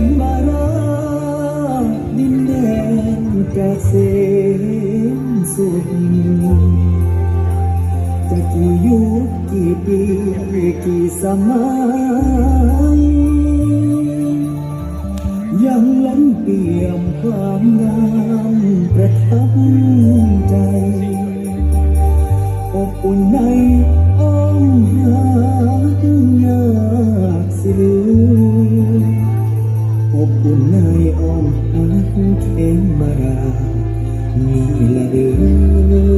นมาราดินแดนเกษมสุดจะกี่ยุคกี่ปีกี่สมัย ยังล้นเปี่ยมความงามประทับใจอบอุ่นใน เทมรานี่ละเดือ